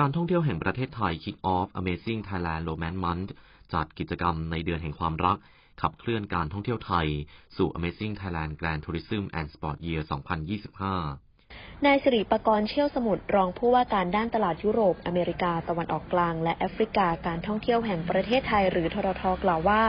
การท่องเที่ยวแห่งประเทศไทย Kick Off Amazing Thailand Romance Month จัดกิจกรรมในเดือนแห่งความรัก ขับเคลื่อนการท่องเที่ยวไทย สู่ Amazing Thailand Grand Tourism and Sport Year 2025 นายสิริปกรณ์เชี่ยวสมุทรรองผู้ว่าการด้านตลาดยุโรป อเมริกา ตะวันออกกลาง และแอฟริกาการท่องเที่ยวแห่งประเทศไทย หรือทรทกล่าวว่า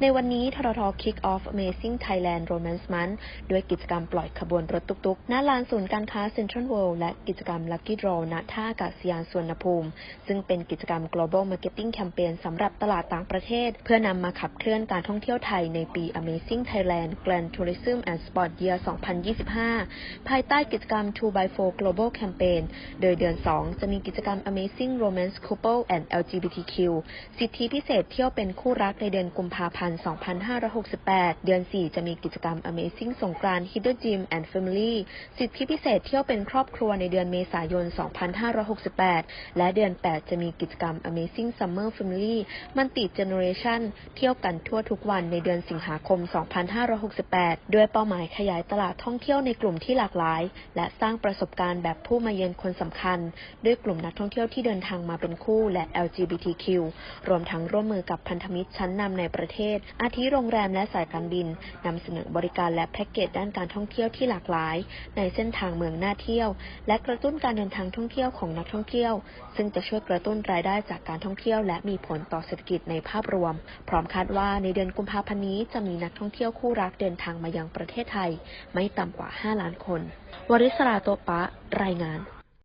ในวันนี้ทรท Kick Off Amazing Thailand Romance Month ด้วยกิจกรรมปล่อยขบวนรถตุกๆณลานศูนย์การค้าเซ็นทรัลเวิลด์และกิจกรรม Lucky Draw ณท่าอากาศยานสุวรรณภูมิ ซึ่งเป็นกิจกรรม Global Marketing Campaign สำหรับตลาดต่างประเทศ เพื่อนำมาขับเคลื่อนการท่องเที่ยวไทยในปี Amazing Thailand Grand Tourism and Sport Year 2025 ภายใต้กิจกรรม 2x4 Global Campaign โดยเดือน 2 จะมีกิจกรรม Amazing Romance Couple and LGBTQ สิทธิพิเศษเที่ยวเป็นคู่รักในเดือนกุมภาพันธ์ 2568 เดือน 4 จะมีกิจกรรม Amazing สงกราน Hidden Gym and Family สิทธิพิเศษเที่ยวเป็นครอบครัวในเดือนเมษายน 2568 และเดือน 8 จะมีกิจกรรม Amazing Summer Family Multi Generation เที่ยวกันทั่วทุกวันในเดือนสิงหาคม 2568 ด้วยเป้าหมายขยายตลาดท่องเที่ยวในกลุ่มที่หลากหลาย และสร้างประสบการณ์แบบผู้มาเยือนคนสำคัญ ด้วยกลุ่มนักท่องเที่ยวที่เดินทางมาเป็นคู่และ LGBTQ รวมทั้งร่วมมือกับพันธมิตรชั้นนำในประเทศ อาทิโรงแรมและสายการบินนำเสนอบริการและแพ็กเกจด้านการท่องเที่ยวที่หลากหลาย ในเส้นทางเมืองน่าเที่ยว และกระตุ้นการเดินทางท่องเที่ยวของนักท่องเที่ยว ซึ่งจะช่วยกระตุ้นรายได้จากการท่องเที่ยว และมีผลต่อเศรษฐกิจในภาพรวม พร้อมคาดว่าในเดือนกุมภาพันธ์นี้จะมีนักท่องเที่ยวคู่รักเดินทางมายังประเทศไทย ไม่ต่ำกว่า 5 ล้านคน วริศราโตปะ รายงาน